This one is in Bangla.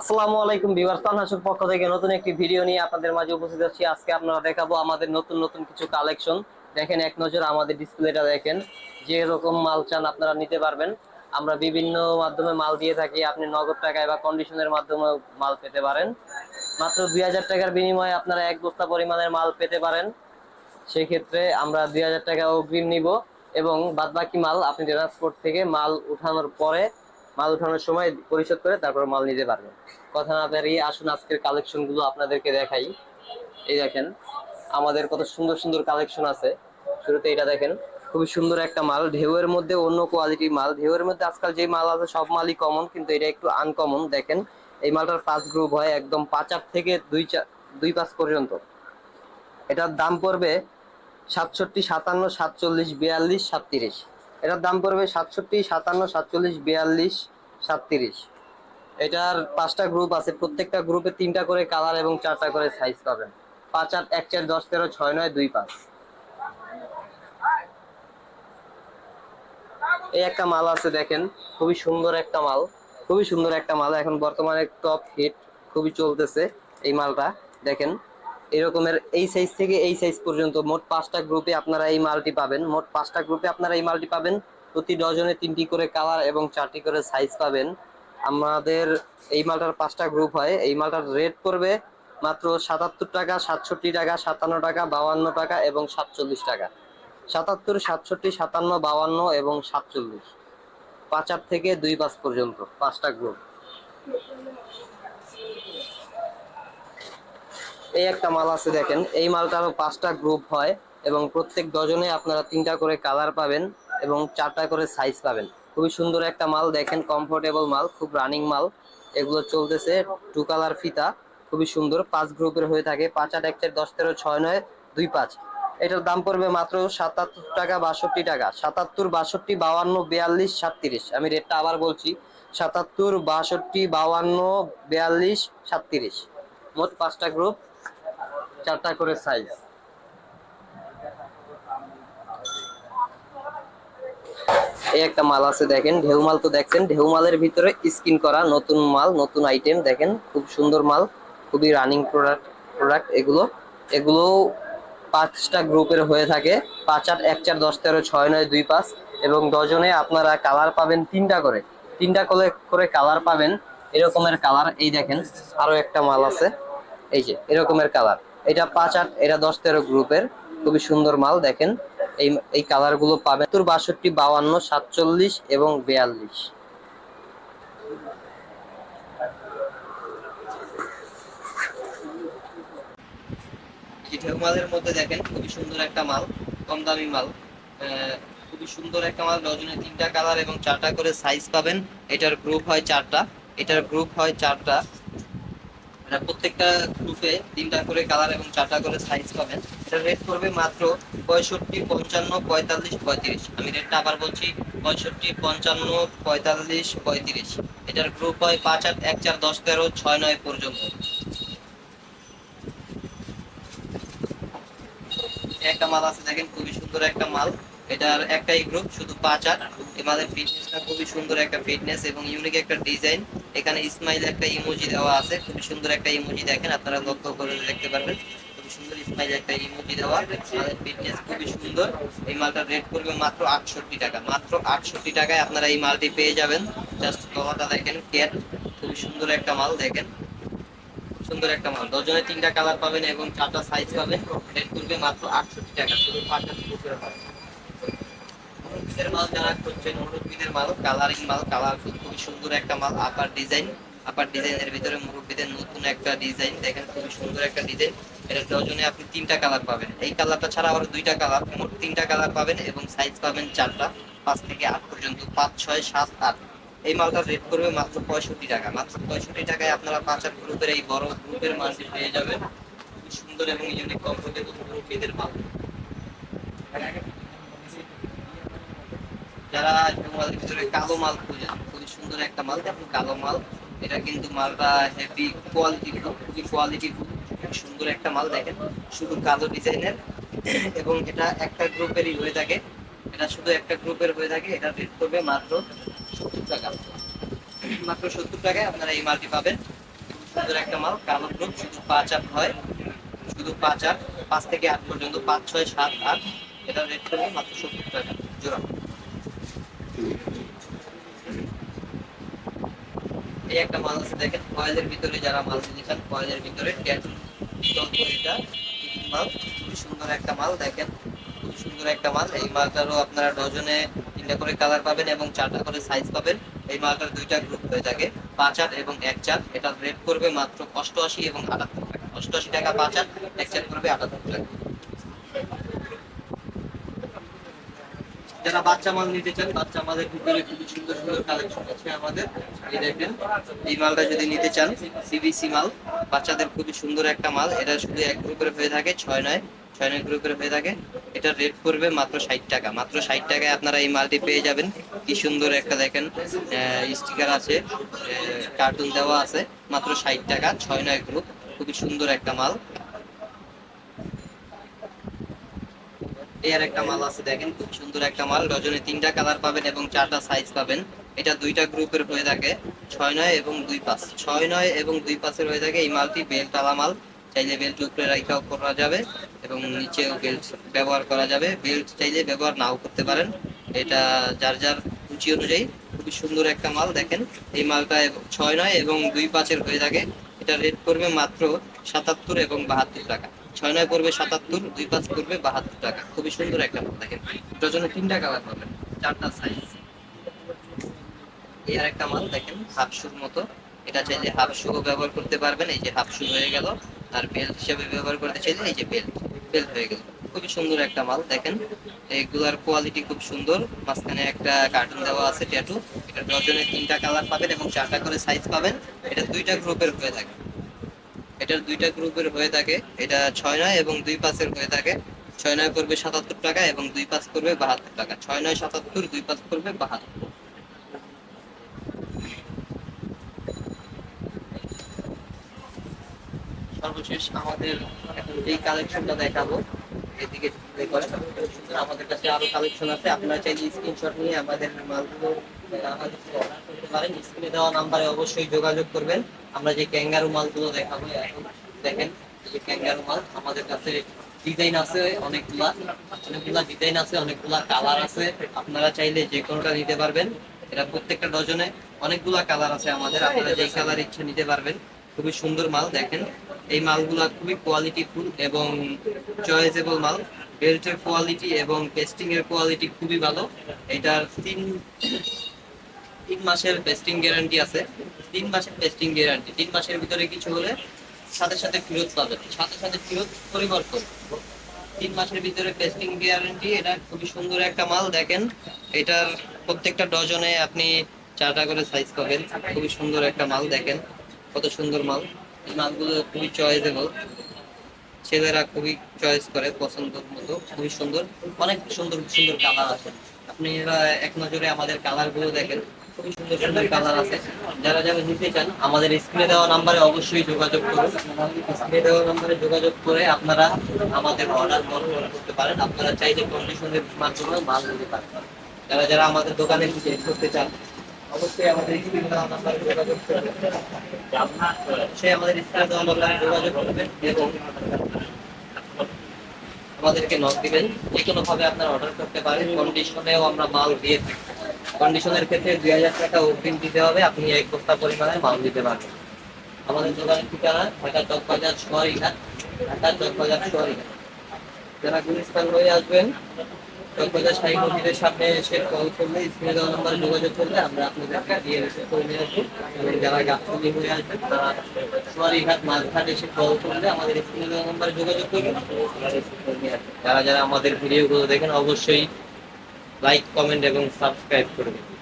আসসালামু আলাইকুম ভিউয়ার্স তানহাসুর পক্ষ থেকে নতুন একটি ভিডিও নিয়ে আপনাদের মাঝে উপস্থিত আছি। আজকে আপনারা দেখাবো আমাদের নতুন নতুন কিছু কালেকশন দেখেন এক নজর আমাদের ডিসপ্লেটা দেখেন। যে রকম মাল চান আপনারা নিতে পারবেন। আমরা বিভিন্ন মাধ্যমে মাল দিয়ে থাকি, আপনি নগদ টাকায় বা কন্ডিশনের মাধ্যমে মাল পেতে পারেন। মাত্র দুই হাজার টাকার বিনিময়ে আপনারা এক বস্তা পরিমাণের মাল পেতে পারেন। সেই ক্ষেত্রে আমরা দুই হাজার টাকা অগ্রিম নিব এবং বাদবাকি মাল আপনি ট্রান্সপোর্ট থেকে মাল উঠানোর পরে মাল উঠানোর সময় পরিশোধ করে তারপর মাল নিতে পারবেন কথা না বেরিয়ে আসুন, আজকের কালেকশনগুলো আপনাদেরকে দেখাই। এই দেখেন, আমাদের কত সুন্দর সুন্দর কালেকশন আছে। শুরুতে এটা দেখেন, খুবই সুন্দর একটা মাল। ঢেউয়ের মধ্যে অন্য কোয়ালিটির মাল। ঢেউয়ের মধ্যে আজকাল যে মাল আছে, সব মালই কমন কিন্তু এটা একটু আনকমন দেখেন, এই মালটার পাঁচ গ্রুপ হয় একদম পাঁচ আট থেকে দুই চা- দুই পাঁচ পর্যন্ত। এটার দাম পড়বে সাতষট্টি সাতান্ন, সাতচল্লিশ, বিয়াল্লিশ, সাতত্রিশ। এটার দাম পড়বে সাতষট্টি, সাতান্ন, সাতচল্লিশ, বিয়াল্লিশ, সাতত্রিশ। এটার পাঁচটা গ্রুপ আছে, প্রত্যেকটা গ্রুপে তিনটা করে কালার এবং চারটা করে সাইজ পাবেন। পাঁচ আট, এক চার, দশ, তেরো, ছয়, নয়, দুই, পাঁচ। এই একটা মাল আছে দেখেন, খুবই সুন্দর একটা মাল, খুবই সুন্দর একটা মাল। এখন বর্তমানে টপ হিট খুবই চলতেছে এই মালটা, দেখেন। এরকমের এই সাইজ থেকে এই সাইজ পর্যন্ত মোট পাঁচটা গ্রুপে আপনারা এই মালটি পাবেন। মোট পাঁচটা গ্রুপে আপনারা এই মালটি পাবেন। প্রতি ডজনে তিনটি করে কালার এবং চারটি করে সাইজ পাবেন। আমাদের এই মালটার পাঁচটা গ্রুপ হয়। এই মালটার রেট পড়বে মাত্র সাতাত্তর টাকা, সাতষট্টি টাকা, সাতান্ন টাকা বাউান্ন টাকা এবং সাতচল্লিশ টাকা। সাতাত্তর, সাতষট্টি, সাতান্ন বাউান্ন এবং সাতচল্লিশ। পাঁচ আট থেকে দুই পাঁচ পর্যন্ত পাঁচটা গ্রুপ এই একটা মাল আছে দেখেন। এই মালটারও পাঁচটা গ্রুপ হয় এবং প্রত্যেক ডজনে আপনারা তিনটা করে কালার পাবেন এবং চারটা করে সাইজ পাবেন। খুবই সুন্দর একটা মাল দেখেন কমফোর্টেবল মাল, খুব রানিং মাল। এগুলো চলতেছে টু কালার ফিতা, খুবই সুন্দর। পাঁচ গ্রুপের হয়ে থাকে, পাঁচ আট এক চার, দশ তেরো, ছয়, নয়, দুই, পাঁচ। এটার দাম পড়বে মাত্র সাতাত্তর টাকা বাষট্টি টাকা। সাতাত্তর, বাষট্টি বাউান্ন বিয়াল্লিশ, সাতত্রিশ। আমি রেটটা আবার বলছি, সাতাত্তর, বাষট্টি বাউান্ন বিয়াল্লিশ, সাতত্রিশ। মোট পাঁচটা গ্রুপ চারটা করে সাইজ এই একটা মাল আছে দেখেন, ঢেউ মাল তো দেখছেন। ঢেউ মালের ভিতরে স্কিন করা নতুন মাল, নতুন আইটেম দেখেন। খুব সুন্দর মাল, খুবই রানিং প্রোডাক্ট প্রোডাক্ট এগুলো। এগুলো পাঁচটা গ্রুপের হয়ে থাকে। পাঁচ আট, এক চার, দশ, তেরো, ছয়, নয়, দুই, পাঁচ। এবং ডজনে আপনারা কালার পাবেন তিনটা করে। তিনটা করে করে কালার পাবেন। এরকমের কালার এই দেখেন, আরও একটা মাল আছে। এই যে, এরকমের কালার এটা পাঁচ আট, এটা দশ তেরো গ্রুপের খুবই সুন্দর মাল, দেখেন। এই এই কালারগুলো পাবেন। তোর বাষট্টি বাউান্ন সাতচল্লিশ এবং বিয়াল্লিশ। ঢেউ মালের মধ্যে দেখেন, খুবই সুন্দর একটা মাল, কম দামি মাল। খুবই সুন্দর একটা মাল ডজনে তিনটা কালার এবং চারটা করে সাইজ পাবেন। এটার গ্রুপ হয় চারটা। এটার গ্রুপ হয় চারটা। এটা প্রত্যেকটা গ্রুপে তিনটা করে কালার এবং চারটা করে সাইজ পাবেন। এটা রেট করবে মাত্র পঁয়ষট্টি পঞ্চান্ন পঁয়তাল্লিশ পঁয়ত্রিশ। আমি রেটটা আবার বলছি পঁয়ষট্টি পঞ্চান্ন পঁয়তাল্লিশ পঁয়ত্রিশ। এটার গ্রুপ হয় পাঁচ আট এক চার দশ তেরো ছয় নয় পর্যন্ত। একটা মাল আছে দেখেন, খুবই সুন্দর একটা মাল। এটার একটাই গ্রুপ শুধু পাঁচ আট। এই মালের ফিটনেসটা খুবই সুন্দর একটা ফিটনেস এবং ইউনিক একটা ডিজাইন এখানে ইসমাইল একটা ইমোজি দেওয়া আছে। খুবই সুন্দর একটা ইমোজি দেখেন, আপনারা লক্ষ্য করে দেখতে পারবেন। খুবই সুন্দর ইসমাইল একটা ইমোজি দেওয়া। ফিটনেস খুবই সুন্দর। এই মালটার রেট করবে মাত্র আটষট্টি টাকা। মাত্র আটষট্টি টাকায় আপনারা এই মালটি পেয়ে যাবেন। জাস্ট গলাটা দেখেন কেট খুবই সুন্দর একটা মাল দেখেন। সুন্দর একটা মাল। ডজনে তিনটা কালার পাবেন এবং চারটা সাইজ পাবেন। রেট করবে মাত্র আটষট্টি টাকা। শুধু পাঁচটা গ্রুপের হয় মুরব্বীদের মাল যারা করছেন, মুরব্বীদের মাল কালারিং মাল কালার খুবই সুন্দর একটা মাল আপার ডিজাইন আপার ডিজাইনের ভিতরে মুরব্বীদের নতুন একটা ডিজাইন দেখেন খুবই সুন্দর একটা ডিজাইন এটা ডজনে আপনি তিনটা কালার পাবেন। এই কালারটা ছাড়া আরও দুইটা কালার মোট তিনটা কালার পাবেন এবং সাইজ পাবেন চারটা, পাঁচ থেকে আট পর্যন্ত, পাঁচ, ছয়, সাত, আট। এই মালটার রেট করবে মাত্র পঁয়ষট্টি টাকা। মাত্র পঁয়ষট্টি টাকায় আপনারা পাঁচ, আট গ্রুপের এই বড় গ্রুপের মালটি পেয়ে যাবেন। সুন্দর এবং ইউনিক কমফোর্টেবল মুরব্বীদের মাল। যারা মালের ভিতরে কালো মাল খুঁজেন, খুবই সুন্দর একটা মাল, দেখুন কালো মাল। এটা কিন্তু মালটা হেভি কোয়ালিটি খুবই কোয়ালিটি সুন্দর একটা মাল, দেখেন। শুধু কালো ডিজাইনের, এবং এটা একটা গ্রুপেরই হয়ে থাকে। এটা শুধু একটা গ্রুপের হয়ে থাকে, এটা রেট করবে মাত্র সত্তর টাকা। মাত্র সত্তর টাকায় আপনারা এই মালটি পাবেন। সুন্দর একটা মাল, কালো গ্রুপ শুধু পাঁচ আট হয়। শুধু পাঁচ আট, পাঁচ থেকে আট পর্যন্ত, পাঁচ ছয় সাত আট, এটা রেট করবে মাত্র সত্তর টাকা। জোড়া। এই একটা মাল দেখেন, কয়েলের ভিতরে যারা মাল নিতে চান কয়েলের ভিতরে মাল, খুবই সুন্দর একটা মাল দেখেন, খুব সুন্দর একটা মাল। এই মালটারও আপনারা ডজনে তিনটা করে কালার পাবেন এবং চারটা করে সাইজ পাবেন। এই মালটার দুইটা গ্রুপ হয়ে থাকে, পাঁচ আট এবং এক চার। এটা রেট করবে মাত্র অষ্টআশি এবং আটাত্তর টাকা। অষ্টআশি টাকা পাঁচ আট এক চার করবে আটাত্তর টাকা। যারা বাচ্চা মাল নিতে চান, বাচ্চা মালের ভিতরে খুবই সুন্দর সুন্দর কালেকশন আছে আমাদের। এই দেখেন, এই মালটা যদি নিতে চান সিবিসি মাল, বাচ্চাদের খুবই সুন্দর একটা মাল। এটা শুধু এক গ্রুপের হয়ে থাকে, ছয় নয় ছয় নয় গ্রুপের হয়ে থাকে। এটা রেট করবে মাত্র ষাট টাকা। মাত্র ষাট টাকায় আপনারা এই মালটি পেয়ে যাবেন। কি সুন্দর একটা দেখেন স্টিকার আছে কার্টুন দেওয়া আছে। মাত্র ষাট টাকা, ছয় নয় গ্রুপ খুবই সুন্দর একটা মাল। এর একটা মাল আছে দেখেন, খুব সুন্দর একটা মাল। ডজনে তিনটা কালার পাবেন এবং চারটা সাইজ পাবেন। এটা দুইটা গ্রুপের হয়ে থাকে, ছয় নয় এবং দুই পাঁচ। ছয় নয় এবং দুই পাঁচের হয়ে থাকে এই মালটি বেল্ট আলা মাল। চাইলে বেল্ট উপরে রাখাও করা যাবে এবং নিচেও বেল্ট ব্যবহার করা যাবে। বেল্ট চাইলে ব্যবহার নাও করতে পারেন। এটা যার যার রুচি অনুযায়ী খুবই সুন্দর একটা মাল দেখেন। এই মালটা ছয় নয় এবং দুই পাঁচের হয়ে থাকে। এটা রেট করবে মাত্র সাতাত্তর এবং বাহাত্তর টাকা। ছয় নয় পড়বে সাতাত্তর, দুই পাঁচ পড়বে বাহাত্তর টাকা। খুবই সুন্দর একটা মাল দেখেন। ডজনে তিনটা কালার পাবেন চারটা সাইজ এই আর একটা মাল, দেখেন হাফ শুর মতো। এটা চাইলে হাফ শু ব্যবহার করতে পারবেন, এই যে হাফ শু হয়ে গেল। আর বেল্ট হিসেবে ব্যবহার করতে চাইলে এই যে বেল্ট বেল্ট হয়ে গেল। খুবই সুন্দর একটা মাল, দেখেন। এইগুলার কোয়ালিটি খুব সুন্দর। মাঝখানে একটা কার্টুন দেওয়া আছে ট্যাটু এটা ডজনে তিনটা কালার পাবেন এবং চারটা করে সাইজ পাবেন। এটা দুইটা গ্রুপের হয়ে থাকে। এটার দুইটা গ্রুপের হয়ে থাকে। এটা ছয় নয় এবং দুই পাঁচের হয়ে থাকে। ছয় নয় করবে সাতাত্তর টাকা এবং দুই পাঁচ করবে বাহাত্তর টাকা। ছয় নয় সাতাত্তর, দুই পাঁচ করবে বাহাত্তর। সর্বশেষ আমাদের এখন যেই কালেকশনটা দেখাবো। এদিকে display করে। আমাদের কাছে আরও কালেকশন আছে। আপনারা চাইলে স্ক্রিনশট নিয়ে আমাদের মালগুলো পারেন। স্ক্রিনে দেওয়া নাম্বারে অবশ্যই যোগাযোগ করবেন। আমরা যে ক্যাঙ্গারু মালগুলো দেখাবো, এখন দেখেন যে ক্যাঙ্গারু মাল, আমাদের কাছে ডিজাইন আছে অনেকগুলা। অনেকগুলা ডিজাইন আছে, অনেকগুলা কালার আছে। আপনারা চাইলে যে কোনোটা নিতে পারবেন। এটা প্রত্যেকটা ডজনে অনেকগুলা কালার আছে আমাদের। আপনারা যে কালার ইচ্ছা নিতে পারবেন। খুবই সুন্দর মাল, দেখেন। এই মালগুলা খুবই কোয়ালিটি ফুল এবং চয়েসেবল মাল। বেল্টের কোয়ালিটি এবং পেস্টিং এর কোয়ালিটি খুবই ভালো। এটার তিন তিন মাসের পেস্টিং গ্যারান্টি আছে। তিন মাসের পেস্টিং গ্যারান্টি তিন মাসের ভিতরে কিছু হলে সাথে সাথে ফেরত পাবেন সাথে সাথে ফেরত পরিবর্তন। তিন মাসের ভিতরে পেস্টিং গ্যারান্টি এটা খুবই সুন্দর একটা মাল। দেখেন, এটার প্রত্যেকটা ডজনে আপনি চারটা করে সাইজ পাবেন। খুবই সুন্দর একটা মাল, দেখেন। কত সুন্দর মাল। এই মালগুলো খুবই চয়েসেবল ছেলেরা খুবই চয়েস করে, পছন্দ মতো, খুবই সুন্দর। অনেক সুন্দর সুন্দর কালার আছে। আপনি এক নজরে আমাদের কালারগুলো দেখেন। খুবই সুন্দর সুন্দর কালার আছে। যারা যারা নিতে চান, আমাদের স্ক্রিনে দেওয়া নাম্বারে অবশ্যই যোগাযোগ করুন। স্ক্রিনে দেওয়া নাম্বারে যোগাযোগ করে আপনারা আমাদের অর্ডার করতে পারেন। আপনারা চাইলে কন্ডিশনের মাধ্যমে মাল নিতে পারেন। যারা যারা আমাদের দোকানে ভিজিট করতে চান অবশ্যই আমাদের যোগাযোগ আমাদের স্ক্রিনে দেওয়া যোগাযোগ করবেন আমাদেরকে নক দিবেন। যে কোনো ভাবে আপনারা অর্ডার করতে পারেন। কন্ডিশনেও আমরা মাল দিয়ে থাকি। কন্ডিশনের ক্ষেত্রে দুই হাজার টাকা অগ্রিম দিতে হবে। আপনি এক বস্তা পরিমাণে মাল দিতে পারবেন। আমাদের দোকানের ঠিকানা ঢাকা চকবাজার শহরিঘাট ঢাকা চকবাজার শহরিঘাট যারা গুলিস্তান হয়ে আসবেন শাহী মন্দিরের সামনে এসে কল করলে যোগাযোগ করলে আমরা আপনাদেরকে নিয়ে আসব এবং যারা হয়ে তারা এসে কল করলে আমাদের দেওয়া নাম্বারে যোগাযোগ। যারা যারা আমাদের ভিডিওগুলো দেখেন, অবশ্যই লাইক কমেন্ট এবং সাবস্ক্রাইব করবেন